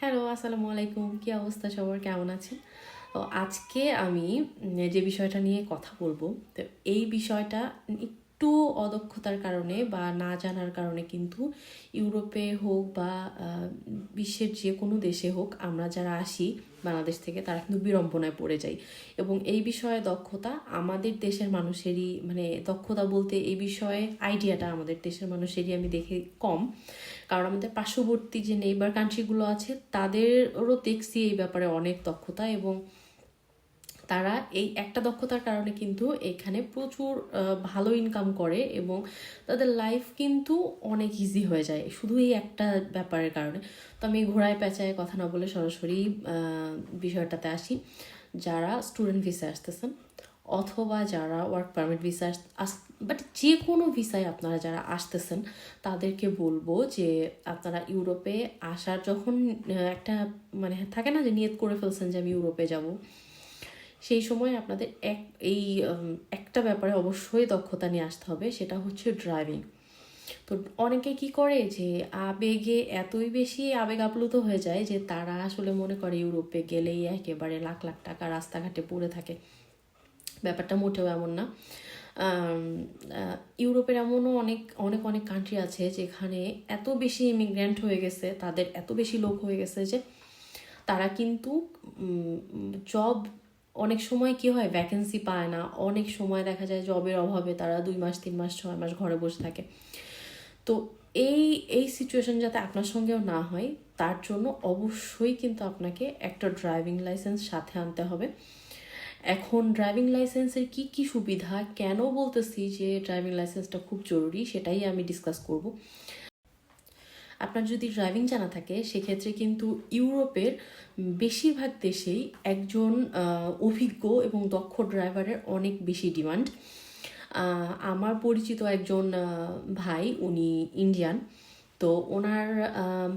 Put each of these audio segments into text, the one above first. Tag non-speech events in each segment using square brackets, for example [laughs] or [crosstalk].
Hello, আসসালামু আলাইকুম। কী অবস্থা সবার? কেমন আছেন? তো আজকে আমি যে বিষয়টা নিয়ে কথা বলব, তো এই বিষয়টা একটু অদক্ষতার কারণে বা না জানার কারণে কিন্তু ইউরোপে হোক বা বিশ্বের যে কোনো দেশে হোক আমরা যারা আসি বাংলাদেশ থেকে তারা কিন্তু বিড়ম্বনায় পড়ে যায়। এবং এই বিষয়ে দক্ষতা আমাদের দেশের মানুষেরই মানে দক্ষতা বলতে এই বিষয়ে আইডিয়াটা আমাদের দেশের মানুষেরই আমি দেখি কম। কারণ আমাদের পার্শ্ববর্তী যে নেইবার কান্ট্রিগুলো আছে, তাদেরও দেখছি এই ব্যাপারে অনেক দক্ষতা এবং তারা এই একটা দক্ষতার কারণে কিন্তু এখানে প্রচুর ভালো ইনকাম করে এবং তাদের লাইফ কিন্তু অনেক ইজি হয়ে যায়। শুধু এই একটা ব্যাপারের কারণে। তো আমি ঘোড়ায় পেঁচায় কথা না বলে সরাসরি বিষয়টাতে আসি। যারা স্টুডেন্ট ভিসা আসতেছেন অথবা যারা ওয়ার্ক পারমিট ভিসা আস বাট যে কোনো ভিসায় আপনারা যারা আসতেছেন, তাদেরকে বলব যে আপনারা ইউরোপে আসার, যখন একটা মানে থাকে না যে নিয়ত করে ফেলছেন যে আমি ইউরোপে যাব সেই সময় আপনাদের এক, এই একটা ব্যাপারে অবশ্যই দক্ষতা নিয়ে আসতে হবে, সেটা হচ্ছে ড্রাইভিং তো অনেকে কি করে যে আবেগে এতই বেশি আবেগ আপ্লুত হয়ে যায় যে তারা আসলে মনে করে ইউরোপে গেলেই একেবারে লাখ লাখ টাকা রাস্তাঘাটে পড়ে থাকে। ব্যাপারটা মোটেও এমন না। ইউরোপের এমনও অনেক অনেক অনেক কান্ট্রি আছে যেখানে এত বেশি ইমিগ্রেন্ট হয়ে গেছে, তাদের এত বেশি লোক হয়ে গেছে যে তারা কিন্তু জব অনেক সময় কি হয় ভ্যাকেন্সি পায় না। অনেক সময় দেখা যায় জবের অভাবে তারা দুই মাস, তিন মাস, ছয় মাস ঘরে বসে থাকে। তো এই এই সিচুয়েশন যাতে আপনার সঙ্গেও না হয়, তার জন্য অবশ্যই কিন্তু আপনাকে একটা ড্রাইভিং লাইসেন্স সাথে আনতে হবে। এখন ড্রাইভিং লাইসেন্সের কি কি সুবিধা? কেন বলতেছি যে ড্রাইভিং লাইসেন্সটা খুব জরুরি? সেটাই আমি ডিসকাস করব। আপনার যদি ড্রাইভিং জানা থাকে, সেক্ষেত্রে কিন্তু ইউরোপের বেশিরভাগ দেশেই একজন অভিজ্ঞ এবং দক্ষ ড্রাইভারের অনেক বেশি ডিমান্ড আমার পরিচিত একজন ভাই, উনি ইন্ডিয়ান তো ওনার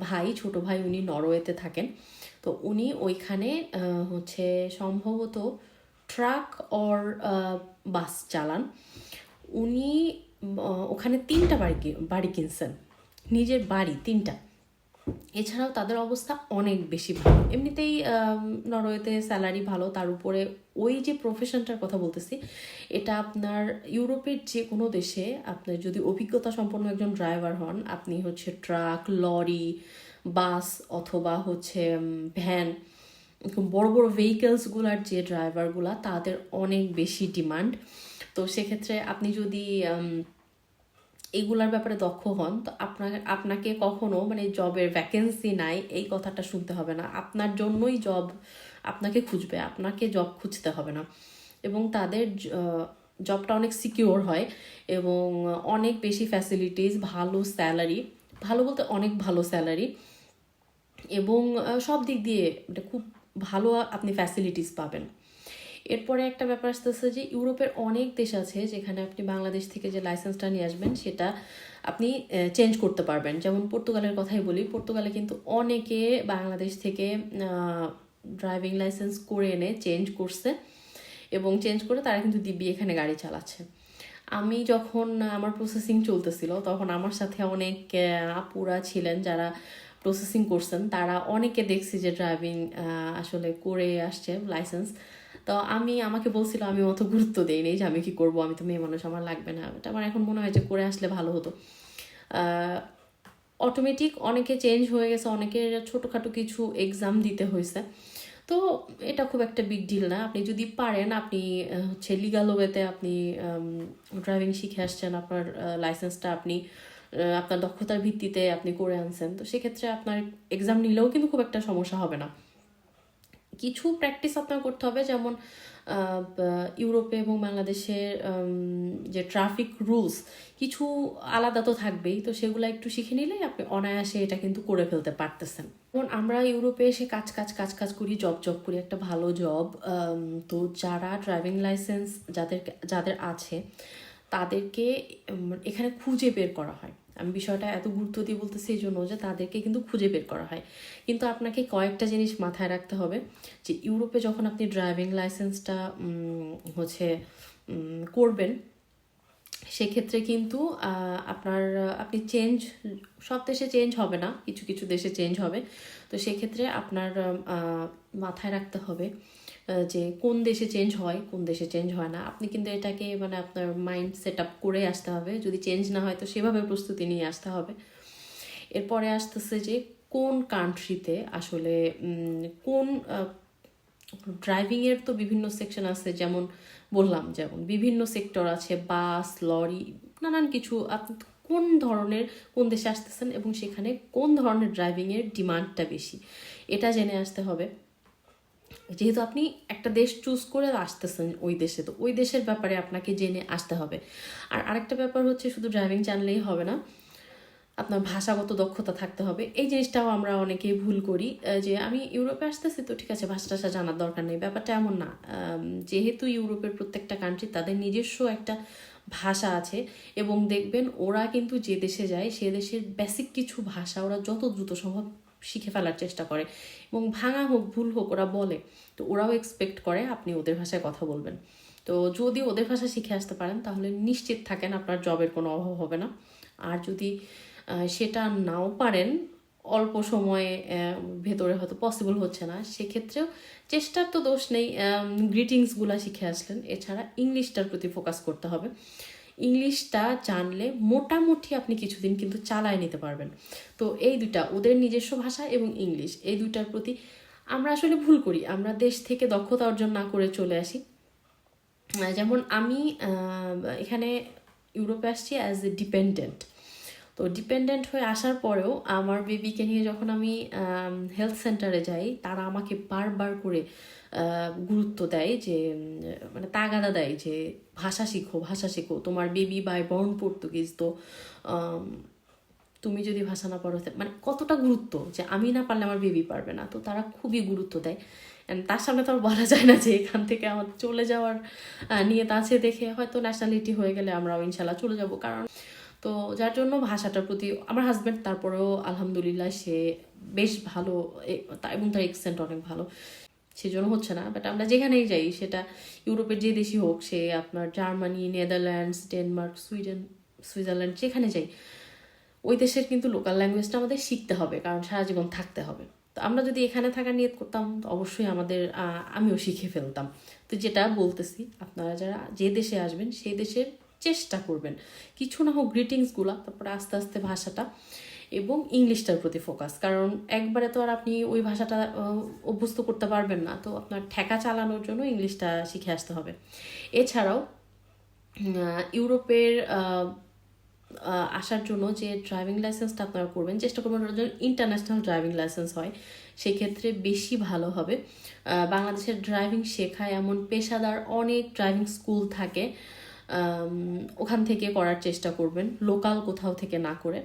ভাই, ছোট ভাই উনি নরওয়েতে থাকেন। তো উনি ওইখানে হচ্ছে সম্ভবত ট্রাক অর বাস চালান। উনি ওখানে তিনটা বাড়ি বাড়ি কিনছেন। নিজের বাড়ি, তিনটা। এছাড়াও তাদের অবস্থা অনেক বেশি ভালো। এমনিতেই নরওয়েতে স্যালারি ভালো, তার উপরে ওই যে প্রফেশনটার কথা বলতেছি, এটা আপনার ইউরোপের যে কোনো দেশে আপনার যদি অভিজ্ঞতা সম্পন্ন একজন ড্রাইভার হন, আপনি হচ্ছে ট্রাক লরি বাস অথবা হচ্ছে ভ্যান বড় বড় ভেহিকেলসগুলার যে ড্রাইভারগুলা তাদের অনেক বেশি ডিমান্ড তো সেক্ষেত্রে আপনি যদি এগুলার ব্যাপারে দক্ষ হন, তো আপনাকে আপনাকে কখনো মানে জবের ভ্যাকেন্সি নাই, এই কথাটা শুনতে হবে না। আপনার জন্যই জব আপনাকে খুঁজবে, আপনাকে জব খুঁজতে হবে না। এবং তাদের জবটা অনেক সিকিওর হয় এবং অনেক বেশি ফ্যাসিলিটিস ভালো স্যালারি ভালো বলতে অনেক ভালো স্যালারি এবং সব দিক দিয়ে এটা খুব ভালো আপনি ফ্যাসিলিটিস পাবেন। এরপরে একটা ব্যাপার আসতেছে যে ইউরোপের অনেক দেশ আছে যেখানে আপনি বাংলাদেশ থেকে যে লাইসেন্সটা নিয়ে আসবেন, সেটা আপনি চেঞ্জ করতে পারবেন। যেমন পর্তুগালের কথাই বলি, পর্তুগালে কিন্তু অনেকে বাংলাদেশ থেকে ড্রাইভিং লাইসেন্স করে এনে চেঞ্জ করছে এবং চেঞ্জ করে তারা কিন্তু দিব্যি এখানে গাড়ি চালাচ্ছে। আমি যখন আমার প্রসেসিং চলতেছিল, তখন আমার সাথে অনেক আপুরা ছিলেন যারা প্রসেসিং করছেন। তারা অনেকে দেখছি যে ড্রাইভিং আসলে করে আসছে লাইসেন্স তো আমি, আমাকে বলছিল, আমি অত গুরুত্ব দেইনি যে আমি কি করব, আমি তো মেয়ে মানুষ, আমার লাগবে না। এটা আমার এখন মনে হয় যে করে আসলে ভালো হতো। অটোমেটিক অনেকে চেঞ্জ হয়ে গেছে অনেকের ছোটোখাটো কিছু এক্সাম দিতে হয়েছে তো এটা খুব একটা বিগ ডিল না। আপনি যদি পারেন, আপনি হচ্ছে লিগাল ওয়েতে আপনি ড্রাইভিং শিখে আসছেন, আপনার লাইসেন্সটা আপনি আপনার দক্ষতার ভিত্তিতে আপনি করে আনছেন, তো সেক্ষেত্রে আপনার এক্সাম নিলেও কিন্তু খুব একটা সমস্যা হবে না। কিছু প্র্যাকটিস আপনার করতে হবে, যেমন ইউরোপে এবং বাংলাদেশের যে ট্রাফিক রুলস কিছু আলাদা তো থাকবেই। তো সেগুলো একটু শিখে নিলেই আপনি অনায়াসে এটা কিন্তু করে ফেলতে পারতেছেন। যেমন, আমরা ইউরোপে এসে কাজ কাজ কাজ কাজ করি জব জব করি, একটা ভালো জব তো যারা ড্রাইভিং লাইসেন্স যাদের যাদের আছে, তাদেরকে এখানে খুঁজে বের করা হয়। আমি বিষয়টা এত গুরুত্ব দিয়ে বলতেছি এই জন্য যে তাদেরকে কিন্তু খুঁজে বের করা হয়। কিন্তু আপনাকে কয়েকটা জিনিস মাথায় রাখতে হবে যে ইউরোপে যখন আপনি ড্রাইভিং লাইসেন্সটা হচ্ছে করবেন, সেক্ষেত্রে কিন্তু আপনার, আপনি চেঞ্জ সব দেশে চেঞ্জ হবে না, কিছু কিছু দেশে চেঞ্জ হবে। তো সেক্ষেত্রে আপনার মাথায় রাখতে হবে যে কোন দেশে চেঞ্জ হয়, কোন দেশে চেঞ্জ হয় না। আপনি কিন্তু এটাকে মানে আপনার মাইন্ড সেট আপ করে আসতে হবে। যদি চেঞ্জ না হয়, তো সেভাবে প্রস্তুতি নিয়ে আসতে হবে। এরপরে আসতেছে যে কোন কান্ট্রিতে আসলে কোন ড্রাইভিংয়ের তো বিভিন্ন সেকশন আছে, যেমন বললাম, যেমন বিভিন্ন সেক্টর আছে বাস লরি নানান কিছু। আপনি কোন ধরনের, কোন দেশে আসতেছেন এবং সেখানে কোন ধরনের ড্রাইভিংয়ের ডিমান্ডটা বেশি? এটা জেনে আসতে হবে। যেহেতু আপনি একটা দেশ চুজ করে আসতেছেন ওই দেশে, তো ওই দেশের ব্যাপারে আপনাকে জেনে আসতে হবে। আর আরেকটা ব্যাপার হচ্ছে শুধু ড্রাইভিং জানলেই হবে না, আপনার ভাষাগত দক্ষতা থাকতে হবে। এই জিনিসটাও আমরা অনেকেই ভুল করি যে আমি ইউরোপে আসতেছি তো ঠিক আছে, ভাষা টাষা জানার দরকার নেই। ব্যাপারটা এমন না যেহেতু ইউরোপের প্রত্যেকটা কান্ট্রি তাদের নিজস্ব একটা ভাষা আছে এবং দেখবেন ওরা কিন্তু যে দেশে যায়, সে দেশের বেসিক কিছু ভাষা ওরা যত দ্রুত সম্ভব শিখে ফেলার চেষ্টা করে এবং ভাঙা হোক, ভুল হোক, ওরা বলে, তো ওরাও এক্সপেক্ট করে আপনি ওদের ভাষায় কথা বলবেন। তো যদি ওদের ভাষা শিখে আসতে পারেন, তাহলে নিশ্চিত থাকেন আপনার জবের কোনো অভাব হবে না। আর যদি সেটা নাও পারেন, অল্প সময়ে ভেতরে হয়তো পসিবল হচ্ছে না, সেক্ষেত্রেও চেষ্টার তো দোষ নেই। গ্রিটিংসগুলো শিখে আসলেন। এছাড়া ইংলিশটার প্রতি ফোকাস করতে হবে। ইংলিশটা জানলে মোটামুটি আপনি কিছুদিন কিন্তু চালায় নিতে পারবেন। তো এই দুটা ওদের নিজস্ব ভাষা এবং ইংলিশ, এই দুটার প্রতি আমরা আসলে ভুল করি। আমরা দেশ থেকে দক্ষতা অর্জন না করে চলে আসি। যেমন আমি এখানে ইউরোপে আসছি অ্যাজ এ ডিপেন্ডেন্ট তো ডিপেন্ডেন্ট হয়ে আসার পরেও আমার বেবিকে নিয়ে যখন আমি হেলথ সেন্টারে যাই, তারা আমাকে বারবার করে গুরুত্ব দেয় যে মানে তাগাদা দেয় যে ভাষা শিখো ভাষা শিখো। তোমার বেবি বাই বর্ন পর্তুগিজ তো তুমি যদি ভাষা না পড়ো মানে কতটা গুরুত্ব যে আমি না পারলে আমার বেবি পারবে না? তো তারা খুবই গুরুত্ব দেয়। তার সামনে তো আর বলা যায় না যে এখান থেকে আমার চলে যাওয়ার নিয়ে আছে দেখে হয়তো ন্যাশনালিটি হয়ে গেলে আমরাও ইনশাল্লাহ চলে যাব। কারণ, তো যার জন্য ভাষাটার প্রতি আমার হাজব্যান্ড তারপরেও আলহামদুলিল্লাহ সে বেশ ভালো এবং তার এক্সেন্ট অনেক ভালো। সেজন্য হচ্ছে না বাট আমরা যেখানেই যাই সেটা ইউরোপের যে দেশই হোক, সে আপনার Germany, Netherlands, Denmark, Sweden, Switzerland, যেখানে যাই, ওই দেশের কিন্তু লোকাল ল্যাঙ্গুয়েজটা আমাদের শিখতে হবে, কারণ সারা জীবন থাকতে হবে। তো আমরা যদি এখানে থাকার নিয়ত করতাম, তো অবশ্যই আমাদের আমিও শিখে ফেলতাম। তো যেটা বলতেছি, আপনারা যারা যে দেশে আসবেন, সেই দেশের চেষ্টা করবেন। কিছু না হোক গ্রিটিংসগুলো তারপরে আস্তে আস্তে ভাষাটা এবং ইংলিশটার প্রতি ফোকাস কারণ একবারে তো আর আপনি ওই ভাষাটা অভ্যস্ত করতে পারবেন না। তো আপনার ঠেকা চালানোর জন্য ইংলিশটা শিখে আসতে হবে। এছাড়াও ইউরোপের আসার জন্য যে ড্রাইভিং লাইসেন্সটা আপনারা করবেন, চেষ্টা করবেন ওটার জন্য ইন্টারন্যাশনাল ড্রাইভিং লাইসেন্স হয়। সেক্ষেত্রে বেশি ভালো হবে। বাংলাদেশের ড্রাইভিং শেখায় এমন পেশাদার অনেক ড্রাইভিং স্কুল থাকে। ওখান থেকে করার চেষ্টা করবেন লোকাল কোথাও থেকে না করে।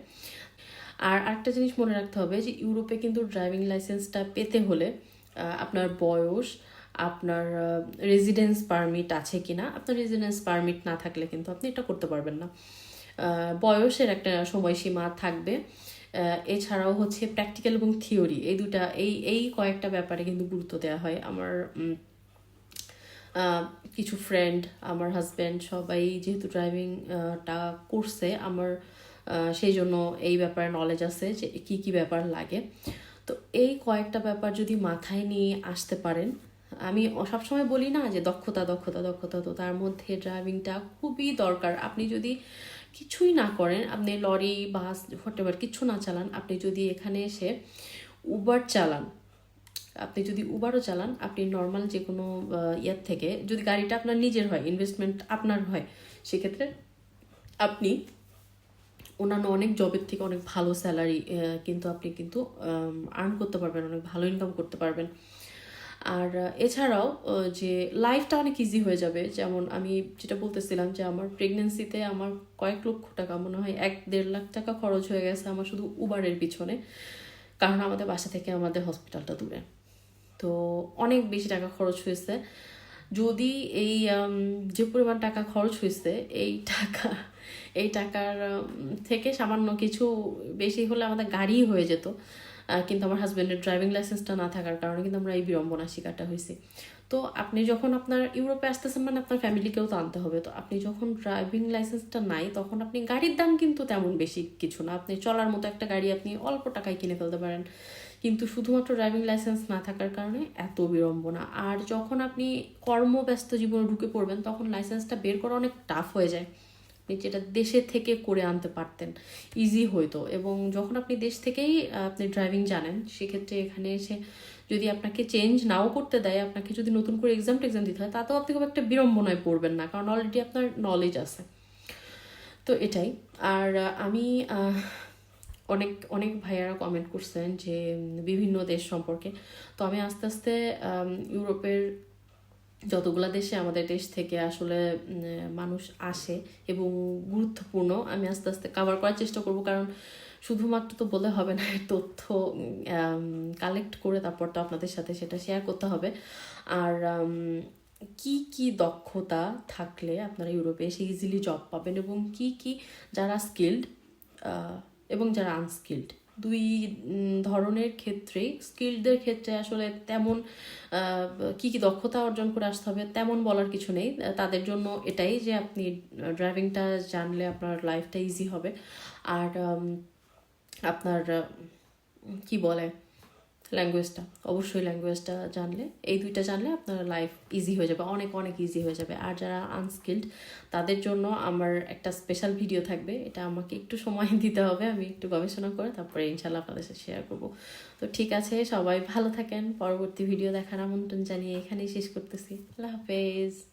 আর আরেকটা জিনিস মনে রাখতে হবে যে ইউরোপে কিন্তু ড্রাইভিং লাইসেন্সটা পেতে হলে আপনার বয়স, আপনার রেজিডেন্স পারমিট আছে কিনা, আপনার রেজিডেন্স পারমিট না থাকলে কিন্তু আপনি এটা করতে পারবেন না। বয়সের একটা সময়সীমা থাকবে। এছাড়াও হচ্ছে প্র্যাকটিক্যাল এবং থিওরি এই দুটা, এই এই কয়েকটা ব্যাপারে কিন্তু গুরুত্ব দেওয়া হয়। আমার কিছু ফ্রেন্ড আমার হাজব্যান্ড সবাই যেহেতু ড্রাইভিং টা করছে, আমার সেই জন্য এই ব্যাপারে নলেজ আছে যে কি কি ব্যাপার লাগে। তো এই কয়েকটা ব্যাপার যদি মাথায় নিয়ে আসতে পারেন, আমি সবসময় বলি না যে দক্ষতা দক্ষতা দক্ষতা, তো তার মধ্যে ড্রাইভিংটা খুবই দরকার। আপনি যদি কিছুই না করেন, আপনি লরি, বাস হোটেভার কিছু না চালান, আপনি যদি এখানে এসে উবার চালান, আপনি যদি উবারও চালান, আপনি নর্মাল যে কোনো ইয়ার থেকে যদি গাড়িটা আপনার নিজের হয় ইনভেস্টমেন্ট আপনার হয়, সেক্ষেত্রে আপনি অন্যান্য অনেক জবের থেকে অনেক ভালো স্যালারি কিন্তু আপনি কিন্তু আর্ন করতে পারবেন, অনেক ভালো ইনকাম করতে পারবেন। আর এছাড়াও যে লাইফটা অনেক ইজি হয়ে যাবে। যেমন আমি যেটা বলতেছিলাম যে আমার প্রেগনেন্সিতে আমার কয়েক লক্ষ টাকা, মনে হয় এক দেড় লাখ টাকা খরচ হয়ে গেছে আমার শুধু উবারের পিছনে, কারণ আমাদের বাসা থেকে আমাদের হসপিটালটা দূরে। তো অনেক বেশি টাকা খরচ হয়েছে। যদি এই যে পরিমাণ টাকা খরচ হয়েছে, এই টাকা এই টাকার থেকে সামান্য কিছু বেশি হলে আমাদের গাড়ি হয়ে যেত। কিন্তু আমার হাজব্যান্ডের ড্রাইভিং লাইসেন্সটা না থাকার কারণে কিন্তু আমরা এই বিড়ম্বনা শিকারটা হয়েছি। তো আপনি যখন আপনার ইউরোপে আসতেছেন মানে আপনার ফ্যামিলিকেও তো আনতে হবে। তো আপনি যখন ড্রাইভিং লাইসেন্সটা নাই, তখন আপনি গাড়ির দাম কিন্তু তেমন বেশি কিছু না। আপনি চলার মতো একটা গাড়ি আপনি অল্প টাকায় কিনে ফেলতে পারেন। কিন্তু শুধুমাত্র ড্রাইভিং লাইসেন্স না থাকার কারণে এত বিড়ম্বনা। আর যখন আপনি কর্মব্যস্ত জীবনে ঢুকে পড়বেন, তখন লাইসেন্সটা বের করা অনেক টাফ হয়ে যায়। আপনি যেটা দেশে থেকে করে আনতে পারতেন ইজি হইতো। এবং যখন আপনি দেশ থেকেই আপনি ড্রাইভিং জানেন, সেক্ষেত্রে এখানে এসে যদি আপনাকে চেঞ্জ নাও করতে দেয়, আপনাকে যদি নতুন করে এক্সাম টেক্সাম দিতে হয়, তাতেও আপনি খুব একটা বিড়ম্বনায় পড়বেন না, কারণ অলরেডি আপনার নলেজ আছে। তো এটাই। আর আমি অনেক অনেক ভাইয়ারা কমেন্ট করছেন যে বিভিন্ন দেশ সম্পর্কে। তো আমি আস্তে আস্তে ইউরোপের যতগুলা দেশে আমাদের দেশ থেকে আসলে মানুষ আসে এবং গুরুত্বপূর্ণ, আমি আস্তে আস্তে কাভার করার চেষ্টা করব। কারণ শুধুমাত্র তো বলে হবে না তথ্য কালেক্ট করে তারপর তো আপনাদের সাথে সেটা শেয়ার করতে হবে। আর কি কি দক্ষতা থাকলে আপনারা ইউরোপে এসে ইজিলি জব পাবেন এবং কি কি যারা স্কিল্ড এবং যারা আনস্কিল্ড দুই ধরনের ক্ষেত্রেই। স্কিলদের ক্ষেত্রে আসলে তেমন কি কি দক্ষতা অর্জন করে আসতে হবে তেমন বলার কিছু নেই। তাদের জন্য এটাই যে আপনি ড্রাইভিংটা জানলে আপনার লাইফটা ইজি হবে। আর আপনার কি বলে? ল্যাঙ্গুয়েজটা অবশ্যই ল্যাঙ্গুয়েজটা জানলে। এই দুইটা জানলে আপনার লাইফ ইজি হয়ে যাবে, অনেক অনেক ইজি হয়ে যাবে। আর যারা আনস্কিল্ড তাদের জন্য আমার একটা স্পেশাল ভিডিও থাকবে। এটা আমাকে একটু সময় [laughs] দিতে হবে, আমি একটু গবেষণা করে তারপরে ইনশাল্লাহ আপনাদের সাথে শেয়ার করব। তো ঠিক আছে, সবাই ভালো থাকেন। পরবর্তী ভিডিও দেখার আমন্ত্রণ জানিয়ে এখানেই শেষ করতেছি। আল্লাহ হাফেজ।